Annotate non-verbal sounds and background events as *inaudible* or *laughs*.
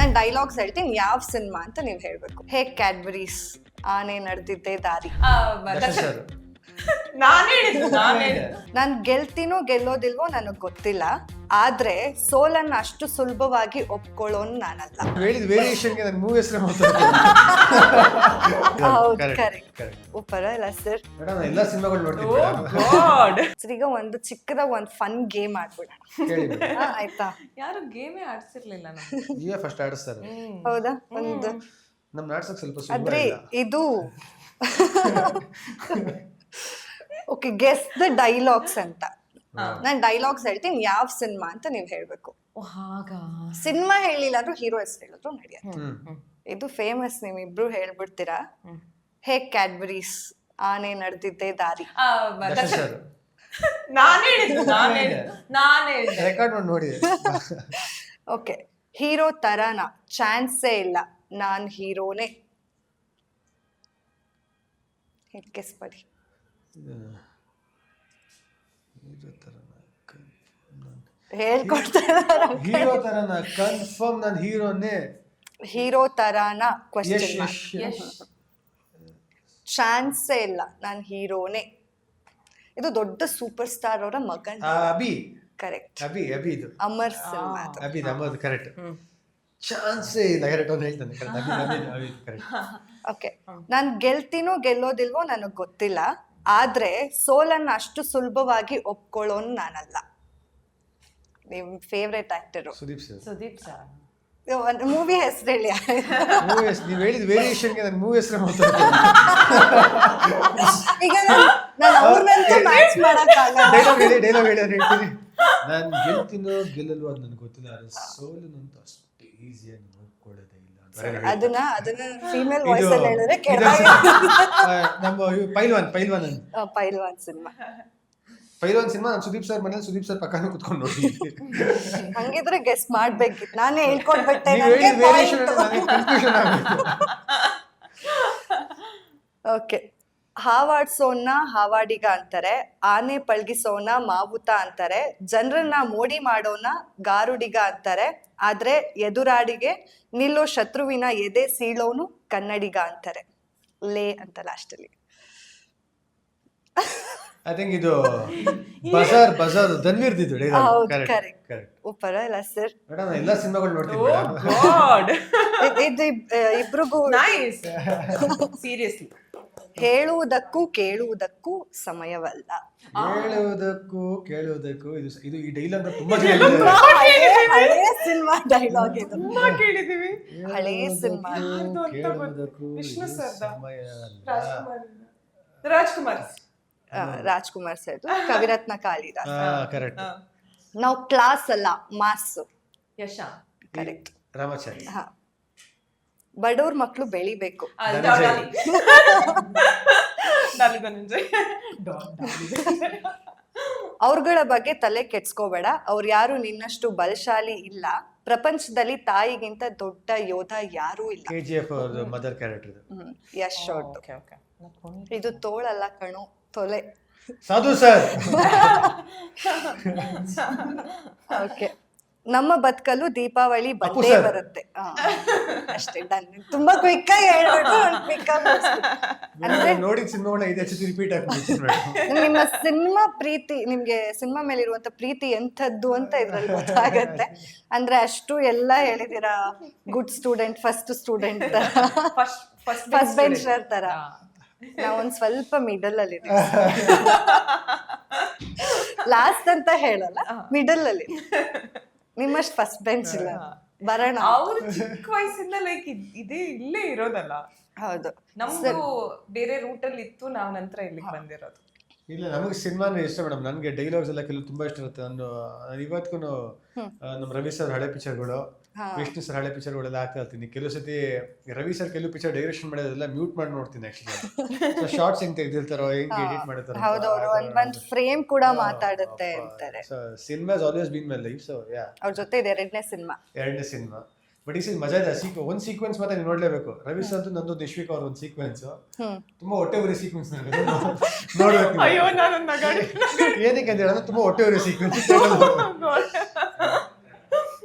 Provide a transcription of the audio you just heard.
ನಾನು ಡೈಲಾಗ್ಸ್ ಹೇಳ್ತೀನಿ ಯಾವ ಸಿನಿಮಾ ಅಂತ ನೀವು ಹೇಳ್ಬೇಕು. ಹೇ ಕ್ಯಾಡ್ಬರೀಸ್ ಆನೆ ನಡೆದಿದ್ದೆ ದಾರಿ. ನಾನ್ ಗೆಲ್ತೀನೋ ಗೆಲ್ಲೋದಿಲ್ವೋ ನನಗೆ ಗೊತ್ತಿಲ್ಲ. ಆದ್ರೆ ಸೋಲನ್ನ ಅಷ್ಟು ಸುಲಭವಾಗಿ ಒಪ್ಕೊಳ್ಳೋನ್ ನಾನಲ್ಲ. ಹೇಳಿದ ವೇರಿಯೇಷನ್ಗೆ ನನ್ನ ಮೂವಿ ಹೆಸರು ಹೌದು ಕರೆಕ್ಟ್ ಉಪ್ಪರ ಇಲ್ಲ ಸರ್ ಮೇಡಮ್ ಎಲ್ಲ ಸಿನಿಮಾಗಳು ನೋಡ್ತೀವಿ ಈಗ ಒಂದು ಚಿಕ್ಕದಾಗ ಒಂದು ಫನ್ ಗೇಮ್ ಆಡ್ಬಿಡೋಣ. ಕೇಳಿ ಆಯ್ತಾ? ಯಾರು ಗೇಮೇ ಆಡ್ಸಿರ್ಲಿಲ್ಲ ನೀವೇ ಫಸ್ಟ್ ಆಡಿಸ್ತಾರೆ. ಹೌದಾ? ಒಂದು ನಮ್ ನಾಡ್ಸಕ್ ಸ್ವಲ್ಪ ಸುಲಭ ಆದ್ರೆ ಇದು ಓಕೆ ಗೆಸ್ ದ ಡೈಲಾಗ್ಸ್ ಅಂತ. ನಾನು ಡೈಲಾಗ್ಸ್ ಹೇಳ್ತೀನಿ ಯಾವ ಸಿನಿಮಾ ಅಂತ ನೀವು ಹೇಳ್ಬೇಕು. ಸಿನಿಮಾ ಹೇಳಿಲ್ಲ ಅಂದ್ರೂ ಹೀರೋ ಹೆಸರು ಹೇಳಿದ್ರು ನಡೆಯುತ್ತೆ. ಇದು ಫೇಮಸ್ ನೀವಿಬ್ರು ಹೇಳ್ಬಿಡ್ತೀರಾ? ಹೇ ಕ್ಯಾಡ್ಬರೀಸ್ ಆನೆ ನಡೆದಿದ್ದೆ ದಾರಿ. ನಾನು ನಾನ್ ರೆಕಾರ್ಡ್ ಮಾಡಿ ನೋಡಿ. ಓಕೆ ಹೀರೋ ತರನ ಚಾನ್ಸೇ ಇಲ್ಲ. ನಾನ್ ಹೀರೋನೇ. ಗೆಸ್ ಮಾಡಿ. ಹೇಳ್ಕೊಡ್ತಾ ಹೀರೋ ತರನ ಕನ್ಫರ್ಮ್ ನಾನು ಹೀರೋನೇ. ಹೀರೋ ತರಾನ ಕ್ವಶನ್ ಚಾನ್ಸೇ ಇಲ್ಲ. ನಾನು ಹೀರೋನೇ. ಇದು ದೊಡ್ಡ ಸೂಪರ್ ಸ್ಟಾರ್ ಅವರ ಮಗನ್ ಅಭಿ. ಕರೆಕ್ಟ್ ಅಭಿ ಅಭಿ ಇದು. ಅಮರ್ ಸಿಂಗ್ ಅಭಿ ನಮ್ಮದು ಕರೆಕ್ಟ್ ಚಾನ್ಸೇ ಇಲ್ಲ. ಕರೆಕ್ಟ್ ಅವ್ನು ಹೇಳ್ತಾನೆ. ಕರೆಕ್ಟ್ ಅಭಿ ಅಭಿ ಅಭಿ ಕರೆಕ್ಟ್ ಓಕೆ ನಾನು ಗೆಲ್ತೀನೋ ಗೆಲ್ಲೋದಿಲ್ವೋ ನನಗೆ ಗೊತ್ತಿಲ್ಲ. ಆದ್ರೆ ಸೋಲನ್ನ ಅಷ್ಟು ಸುಲಭವಾಗಿ ಒಪ್ಕೊಳ್ಳೋನ್ ನಾನಲ್ಲ. ನಿಮ್ favourite actor Sudeep sir. Sudeep sir. ಒಂದು ಮೂವಿ ಹೆಸರು ಹೇಳಿ. ಮೂವಿ ಹೆಸರು ನೀವು ಹೇಳಿದ ವೇರಿಯೇಷನ್ಗೆ ನನ್ನ ಮೂವಿ ಹೆಸರು ಈಗ ನಾನು ಅವ್ರನ್ನಂತೂ ಮ್ಯಾಚ್ ಮಾಡಕ್ಕಾಗಲ್ಲ. ಡೈಲಾಗ್ ಹೇಳಿ ಡೈಲಾಗ್ ಹೇಳಿ ಅಂತ ಹೇಳ್ತೀನಿ. ನಾನು ಗೆಲ್ತೀನೋ ಗೆಲ್ಲಲ್ವೋ ಅದು ನನಗೆ ಗೊತ್ತಿಲ್ಲ ಆದರೆ ಸೋಲನ್ನಂತೂ ಅಷ್ಟು ಈಸಿಯಾಗಿ ನೋಡ್ಕೊಳ್ಳೋದೇ ಇಲ್ಲ. ಅದನ್ನ ಅದನ್ನ ಫೀಮೇಲ್ ವಾಯ್ಸ್ ಅಲ್ಲಿ ಹೇಳಿದ್ರೆ ನಮ್ಮ ಪೈಲ್ವಾನ್ ಪೈಲ್ವಾನ್. ಪೈಲ್ವಾನ್ ಸಿನಿಮಾ. ಪೈಲ್ವಾನ್ ಸಿನಿಮಾ ನಾನು ಸುದೀಪ್ ಸರ್ ಮನೇಲಿ ಸುದೀಪ್ ಸರ್ ಪಕ್ಕನೇ ಕುತ್ಕೊಂಡು ನೋಡಿ. *laughs* ಹಂಗಿದ್ರೆ ಗೆಸ್ಟ್ ಮಾಡ್ಬೇಕಿತ್ತು. ನಾನೇ ಹೇಳ್ಕೊಟ್ಬಿಟ್ಟೆ ನನಗೆ ಕನ್ಫ್ಯೂಷನ್ ಓಕೆ ಹಾವಾಡ್ಸೋನ್ನ ಹಾವಾಡಿಗ ಅಂತಾರೆ ಆನೆ ಪಳ್ಗಿಸೋನ ಮಾವುತ ಅಂತಾರೆ ಜನರನ್ನ ಮೋಡಿ ಮಾಡೋನ ಗಾರುಡಿಗ ಅಂತಾರೆ ಆದ್ರೆ ಎದುರಾಡಿಗೆ ನಿಲ್ಲೋ ಶತ್ರುವಿನ ಎದೆ ಸೀಳೋನು ಕನ್ನಡಿಗ ಅಂತಾರೆ. ಲೇ ಅಂತ ಲಾಸ್ಟಲ್ಲಿ *laughs* ಐ ಥಿಂಕ್ ಇದು ಬಜಾರ್ ಬಜಾರ್ ಧನ್ವೀರ್ದಿದ್ದು ಹೌದು, ಕರೆಕ್ಟ್ ಉಪ್ಪರ ಇಲ್ಲ ಸರ್. ಮೇಡಮ್ ಎಲ್ಲ ಸಿನಿಮಾಗಳು ನೋಡ್ತೀವಿ ಗಾಡ್ *laughs* ಇದು ಇಬ್- ಆ, ಇಬ್ರಿಗೂ ನೈಸ್ ಸೀರಿಯಸ್ಲಿ *laughs* ಹೇಳುವುದಕ್ಕೂ ಕೇಳುವುದಕ್ಕೂ ಸಮಯವಲ್ಲ. ಹೇಳುವುದಕ್ಕೂ ಕೇಳುವುದಕ್ಕೂ ಇದು ಇದು ಈ ಡೈಲಾಗ್ ಅಂತ ತುಂಬಾ. ಹಳೆಯ ಸಿನಿಮಾ ಡೈಲಾಗ್ ಇದು. ತುಂಬಾ ಕೇಳಿದೀವಿ ಹಳೆಯ ಸಿನಿಮಾ. ಕೇಳುವುದಕ್ಕೂ ಇದು. ಸಮಯ. ರಾಜ್ಕುಮಾರ್. ರಾಜ್ಕುಮಾರ್ *laughs* ಆ, ರಾಜ್ಕುಮಾರ್ ಸರ್ ಕವಿರತ್ನ ಕಾಳಿದಾಸ್ ಕರೆಕ್ಟ್. ನಾವು ಕ್ಲಾಸ್ ಅಲ್ಲ ಮಾಸ್ ಯಶ. ಕರೆಕ್ಟ್ ರಾಮಾಚಾರಿ. ಹಾ. ಬಡವ್ರ ಮಕ್ಕಳು ಬೆಳಿಬೇಕು. ಅವ್ರಗಳ ಬಗ್ಗೆ ತಲೆ ಕೆಡ್ಸ್ಕೋಬೇಡ. ಅವ್ರು ಯಾರು ನಿನ್ನಷ್ಟು ಬಲಶಾಲಿ ಇಲ್ಲ. ಪ್ರಪಂಚದಲ್ಲಿ ತಾಯಿಗಿಂತ ದೊಡ್ಡ ಯೋಧ ಯಾರೂ ಇಲ್ಲ. Mother character Yash. ಇದು ತೋಳಲ್ಲ ಕಣು. ತೊಲೆ. ಸಾಧು ಸರ್. ಓಕೆ. ನಮ್ಮ ಬದುಕಲು ದೀಪಾವಳಿ ಬಂದೇ sir. ಬರುತ್ತೆ. ಆ, ಅಷ್ಟೇ ಡನ್. ತುಂಬಾ ಕ್ವಿಕ್ ಆಗಿ ಹೇಳ್ಬಿಟ್ಟು ಕ್ವಿಕ್ ಆಗಿ ಅಂದ್ರೆ ನೋಡಿದ ಸಿನಿಮಾ ಐದು ಹೆಚ್ಚು ರಿಪೀಟ್ ನಿಮ್ಮ ಸಿನಿಮಾ ಪ್ರೀತಿ ನಿಮ್ಗೆ ಸಿನಿಮಾ ಮೇಲೆ ಇರುವಂತ ಪ್ರೀತಿ ಎಂಥದ್ದು ಅಂತ ಇದ್ರಲ್ಲಿ ಗೊತ್ತಾಗತ್ತೆ. ಅಂದ್ರೆ ಅಷ್ಟು ಎಲ್ಲ ಹೇಳಿದಿರಾ good student first student first first bench. ತರ. ನಾವ್ ಒಂದ್ ಸ್ವಲ್ಪ ಮಿಡಲ್ ಅಲ್ಲಿ ಲಾಸ್ಟ್ ಅಂತ ಹೇಳಲ್ಲ ಮಿಡಲ್ ಅಲ್ಲಿ. ನಿಮ್ಮಷ್ಟು ಫಸ್ಟ್ ಬೆಂಚ್ ಇಲ್ಲ. ಬರೋಣ. ಅವ್ರು ಚಿಕ್ಕ ವಯಸ್ಸಿಂದ ಲೈಕ್ ಇದೇ ಇಲ್ಲೇ ಇರೋದಲ್ಲ. ಹೌದು. ನಮ್ದು ಬೇರೆ ರೂಟ್ ಅಲ್ಲಿ ಇತ್ತು ನಾವ್ ನಂತರ ಇಲ್ಲಿಗೆ ಬಂದಿರೋದು. ಇಲ್ಲ ನಮಗೆ ಸಿನಿಮಾನೇ ಇಷ್ಟ ಮೇಡಮ್. ನನಗೆ ಡೈಲಾಗ್ಸ್ ಎಲ್ಲ ಕೆಲವು ತುಂಬಾ ಇಷ್ಟ ಇರುತ್ತೆ. ನಾನು ನಾನು ಇವತ್ತಿಗೂ ನಮ್ಮ ರವಿ ಸರ್ ಹಳೆ ಪಿಕ್ಚರ್ಗಳು ವಿಷ್ಣು ಸರ್ ಹಳೆ ಪಿಕ್ಚರ್ಗಳೆಲ್ಲ ಹಾಕ್ತಾ ಇರ್ತೀನಿ ಕೆಲವು ಸತಿ ರವಿ ಸರ್ ಕೆಲವು ಪಿಕ್ಚರ್ ಡೈರೆಕ್ಷನ್ ಮಾಡೋದೆಲ್ಲ ಮ್ಯೂಟ್ ಮಾಡಿ ನೋಡ್ತೀನಿ ಆಕ್ಚುಲಿ ಶಾರ್ಟ್ಸ್ ಹೆಂಗ್ ತೆಗೆದಿರ್ತಾರೋ ಹೆಂಗ್ ಎಡಿಟ್ ಮಾಡಿರ್ತಾರೋ ಹೌದು ಒಂದ್ ಒಂದ್ ಫ್ರೇಮ್ ಕೂಡ ಮಾತಾಡುತ್ತೆ ಅಂತಾರೆ. Cinema always been my life so yeah ಅವ್ರ ಜೊತೆ ಇದೆ ಎರಡನೇ ಸಿನಿಮಾ ಎರಡನೇ ಸಿನಿಮಾ ಬಟ್ ಈ ಸಿನಿಮಾ ಮಜಾ ಇದೆ. ಸೀಕ್ ಒಂದ್ ಸೀಕ್ವೆನ್ಸ್ ಮಾತ್ರ ನೀವು ನೋಡ್ಲೇಬೇಕು. ರವಿ ಸರ್ ನಂದು ನಿಶ್ವಿಕ್ ಅವ್ರ ಒಂದು ಸೀಕ್ವೆನ್ಸ್ ತುಂಬಾ ಹೊಟ್ಟೆ ಉರಿ ಸೀಕ್ವೆನ್ಸ್ ನೋಡ್ಬೇಕು ಅಯ್ಯೋ ನಾನು ನಗಾಡಿ ಏನಕ್ಕೆ ಅಂತ ಹೇಳಿದ್ರೆ ತುಂಬಾ ಹೊಟ್ಟೆ ಉರಿ ಸೀಕ್ವೆನ್ಸ್